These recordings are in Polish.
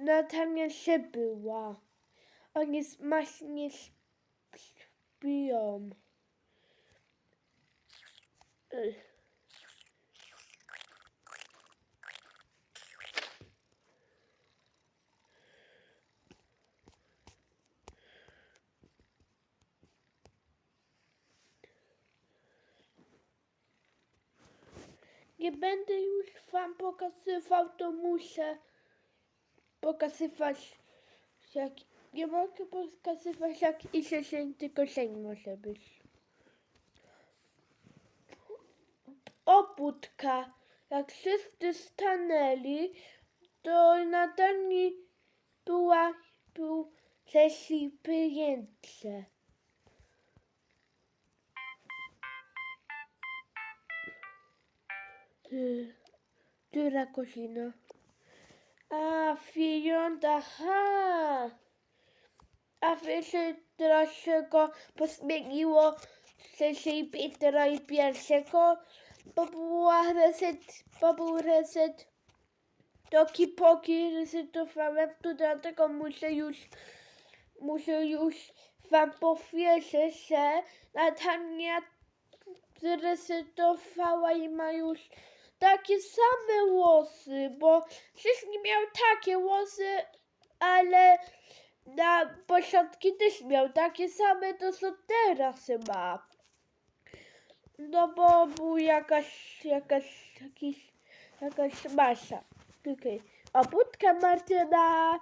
Natania się była. Oni smacznie śpią. Nie będę już wam pokazywał, to muszę pokazywać jak nie mogę pokazywać jak idzie się, tylko dzień może być. Obudka. Jak wszyscy stanęli, to nadal mi była, był Cesi pieniędzy. Y, Która godzina? A, pieniądze, ha! A wiecie, dlaczego posmieniło się się Petera i pierwszego? Bo była reset, bo był reset. Doki poki resetowałem, to dlatego muszę już, muszę już wam powiedzieć, że Natania zresetowała i ma już takie same włosy, bo wcześniej miał takie włosy, ale na początki też miał takie same, to co teraz ma. No bo był jakaś, jakaś, jakiś, jakaś masa. Okej. A budka Martyna.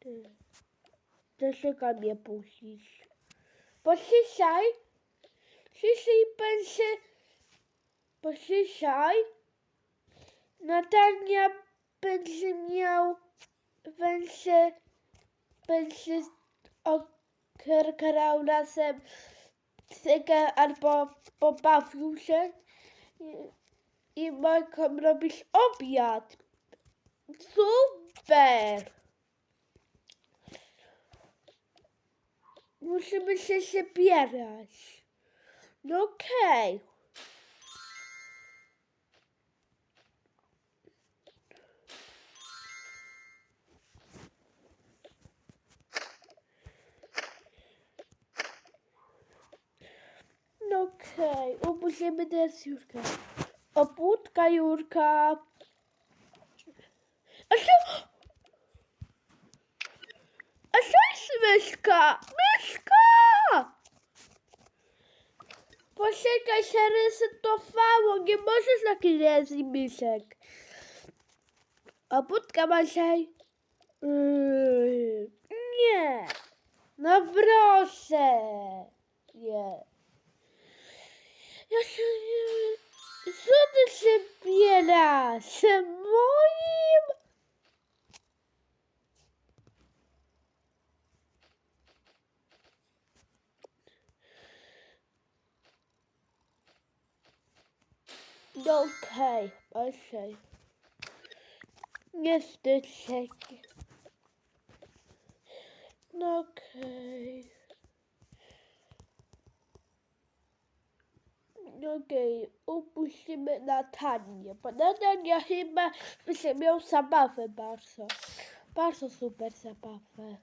Ty. Dlaczego mnie dzisiaj, dzisiaj będzie, bo dzisiaj Natania będzie miał, będzie, będzie okrał razem cykę albo pobawił się i, i mogą robić obiad. Super! Musimy się zabierać. No okej. No okej, obudzimy teraz Jurka. Obudka Jurka. A co? A co jest myszka? Myszka! Poczekaj, się resetowało. Nie możesz taki razy myszek. Obudka ma się... Yy, nie. No proszę. Nie. Ja się nie... Co ty się bierasz? Moim? No okej, okej. Nie wstydź się. No okej. No Okej, upuścimy Natanię, bo Natania chyba będzie miał zabawę bardzo. Bardzo super zabawę.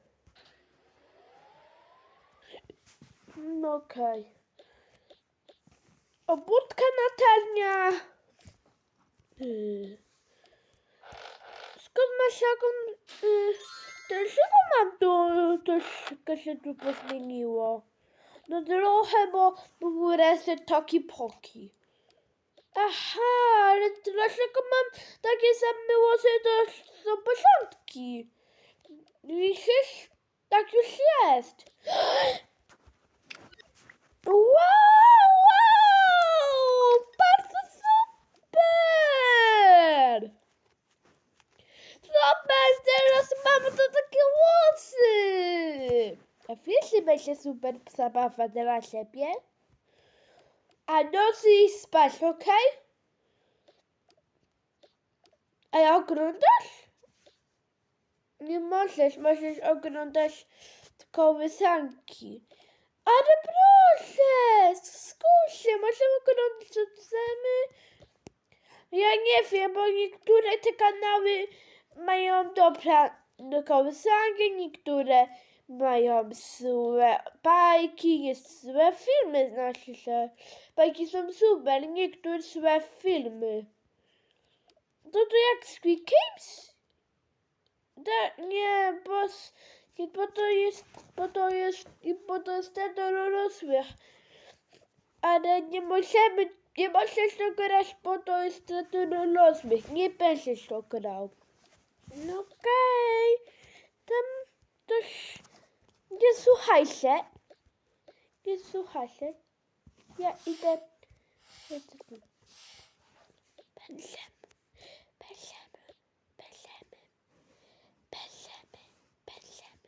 No okej. Obudka Natania! Yy. Skąd masz jaką... Yy, dlaczego mam to... Troszkę się tu pozmieniło? No trochę, bo był reset taki poki. Aha, ale dlaczego mam takie same włosy do, do początki? Widzisz? Tak już jest. Wow, wow! Bardzo super! Super, teraz mamy to takie włosy! Wiesz, będzie super zabawa dla siebie? A nocy i spać, okej? A ja oglądasz? Nie możesz, możesz oglądać tylko wysanki. Ale proszę, skuś się, możemy oglądać co chcemy. Ja nie wiem, bo niektóre te kanały mają dobra kołysanki, niektóre mają złe bajki, jest złe filmy, znaczy się. Bajki są super, niektóre złe filmy. To to jak Squid Games? Da, nie, bo, bo to jest, bo to jest, bo to jest ten do dorosłych. Ale nie możemy, nie możesz to grać, bo to jest dla dorosłych. Nie będziesz to grał. No okej. Tam też nie słuchajcie. Nie słuchajcie. Ja idę. Będziemy. Będziemy. Będziemy. Będziemy. Będziemy.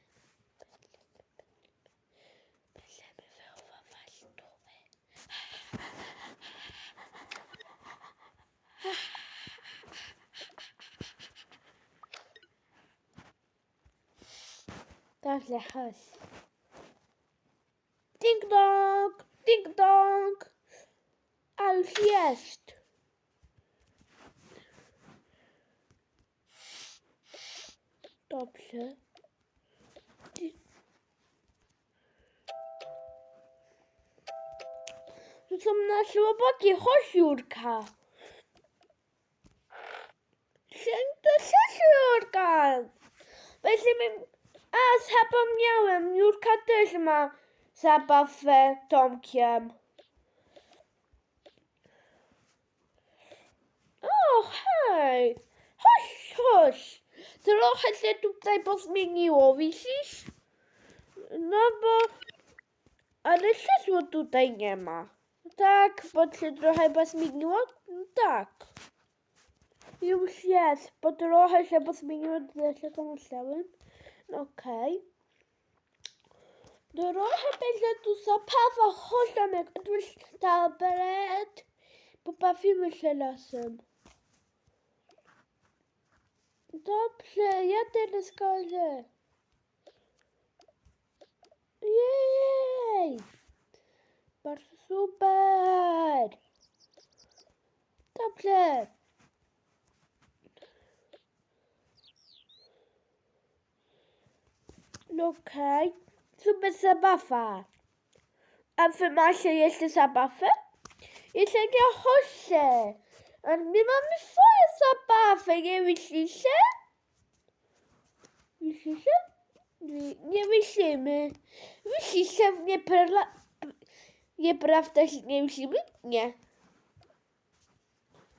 Będziemy wychowywać dumy. Dobrze, chodź. Ding dong, ding dong. A już jest. Dobrze. To są nasze chłopaki, chodź Jurka. Sieci, Jurka. A, zapomniałem, Jurka też ma zabawę Tomkiem. O, hej! Chodź, chodź! Trochę się tutaj pozmieniło, widzisz? No bo... Ale krzesło tutaj nie ma. Tak, bo się trochę pozmieniło? No Tak. Już jest, bo trochę się pozmieniło, dlaczego myślałem. No okej. Trochę będzie tu zabawa, chodź tam jak otwórz tablet. Pobawimy się razem. Dobrze, ja teraz kończę. Jej! Bardzo super! Dobrze. No okej, super zabawa. A wy macie jeszcze zabawę? Jeszcze nie chodźcie. Ale my mamy swoje zabawy, nie myślicie? Myślicie? Nie, myślimy. Myślicie, niepra... nieprawda, że nie myślimy? Nie.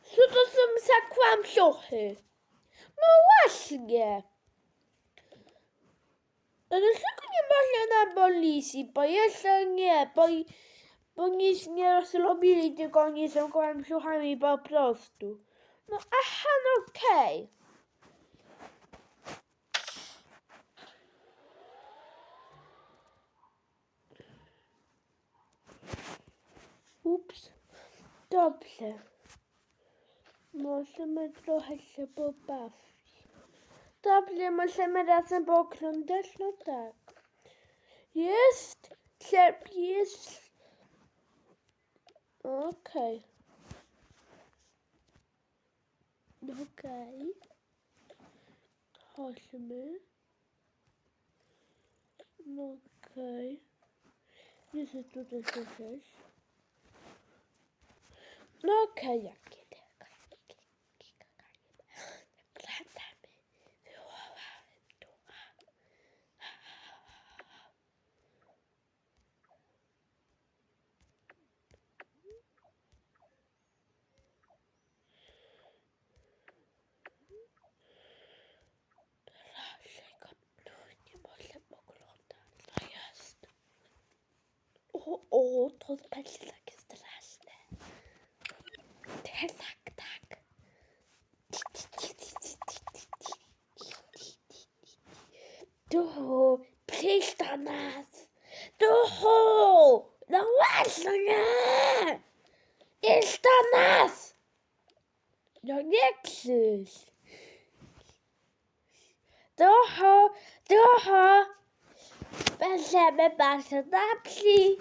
Co to są za kłamczuchy? No właśnie. Ale dlaczego nie można na policji? Bo jeszcze nie, bo, bo nic nie zrobili, tylko oni są kłamczuchami po prostu. No aha, no okej. Ups. Dobrze. Możemy trochę się pobawić. Dobrze, możemy razem pooglądać? No tak. Jest. Cierp jest. Okej. Okej. Chodźmy. No okej. Jest tutaj coś. No okej, jakie O, to będzie takie straszne. Tak, tak. Duchu, przyjdź do nas! Duchu! No właśnie! Idź do nas! No nie krzycz! Duchu, duchu! Będziemy bardzo dobrzy!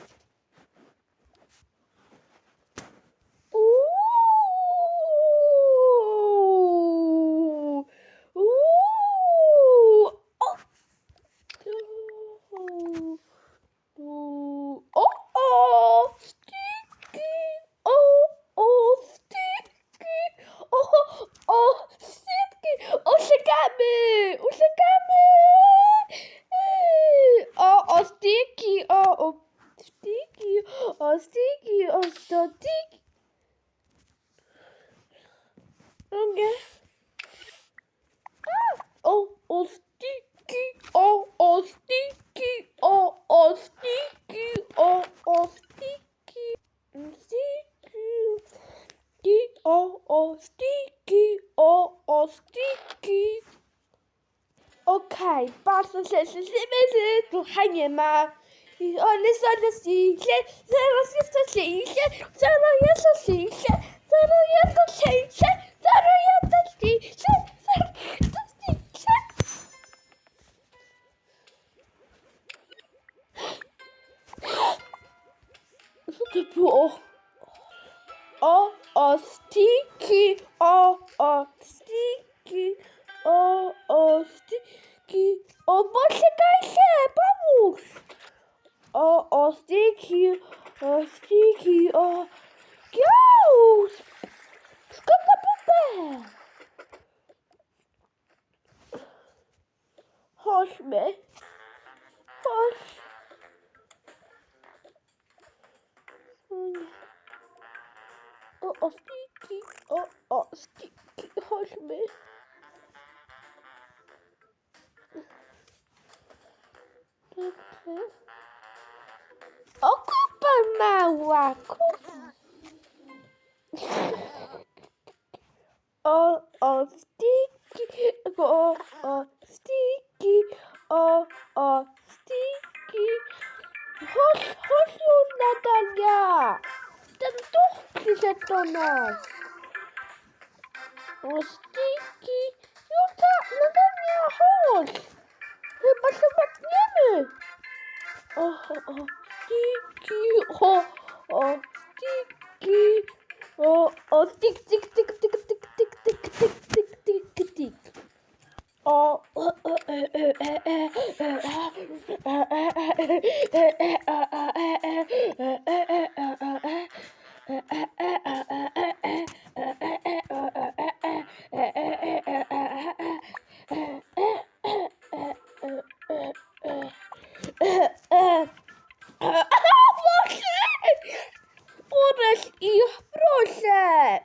sesimizi ruhanyama. Öyle sana seyirse, sana yasa seyirse, sana yasa seyirse, sana yasa seyirse, sana yasa seyirse, sana yasa seyirse. C'était pour... Oh, oh, sticky, oh, oh, sticky, oh, oh, sticky. ki obosykajcie, pomóż! O, o, styki, o, o, all all sticky, all all sticky, all all sticky. Hoş hoş yollardan ya. Then doch gesetzt noch. Stiki, o, o, tik, tik, tik, tik, tik, tik, tik, tik, tik, tik, tik. O, ich, proszę!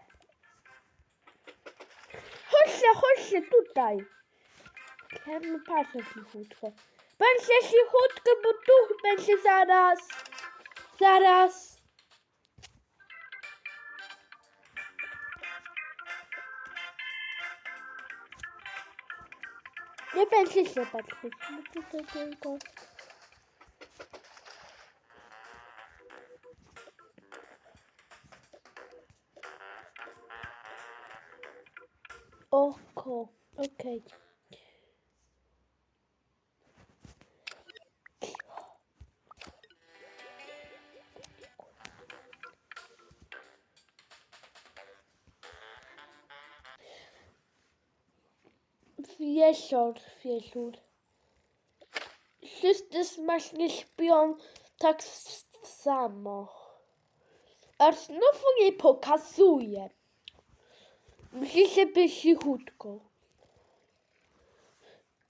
Chodźcie, chodźcie tutaj. Bym patrzę cichutko. Będzie cichutko, bo tu będzie zaraz. Zaraz. Nie będzie się patrzeć. No tutaj tylko. Oko. Okej. Wieczór, wieczór. Wszyscy smacznie śpią tak samo. Aż znowu nie pokazuje. Być cichutko.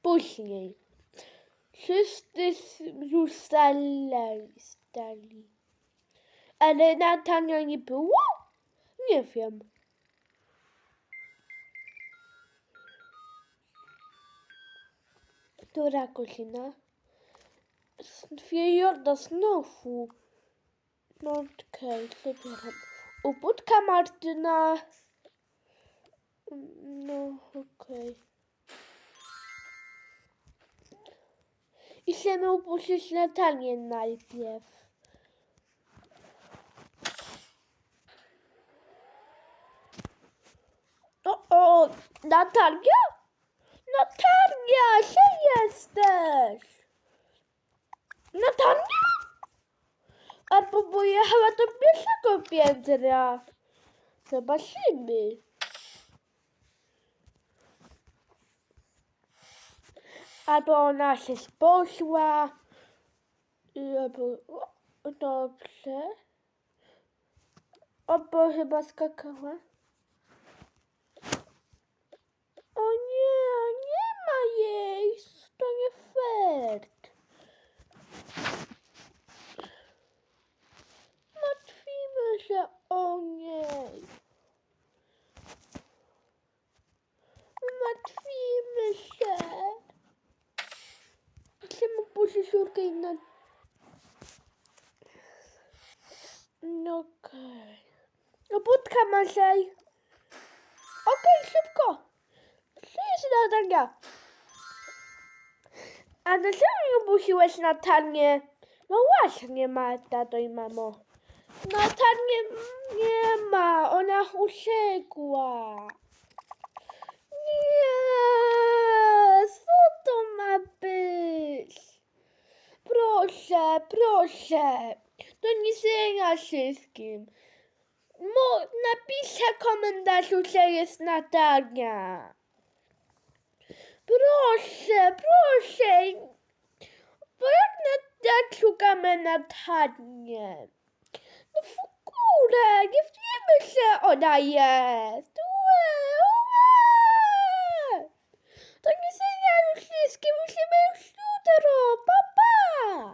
Później. Wszyscy już stali. Ale Natania nie było? Nie wiem. Która godzina? Dwie jorda znowu. No okej, zabieram. Ubudka Martyna. No okej. I chcemy upuścić Natalię najpierw. O, Natalia? Natalia, gdzie jesteś? Natalia? Albo pojechała do pierwszego piętra. Zobaczymy. Albo ona się poszła. I Albo... o, Dobrze. Albo chyba skakała. O nie, nie ma jej. To nie fair. Jeszcze siurkę i na... No okej. No budka Maciej. Okej, szybko. Co jest zadania? A dlaczego nie obusiłeś Natalię? No właśnie, ma tato i mamo. Natalię nie ma, ona uciekła. Nie, co to ma być? Proszę, proszę. Do niczego wszystkim. Mu napiszę komentarzu, że jest Natalia. Proszę, proszę. Bo jak nadal szukamy Natalię? No w ogóle, nie wiemy, że ona jest. Ue, ue. To nie serialu wszystkim, musimy już Доктора, папа!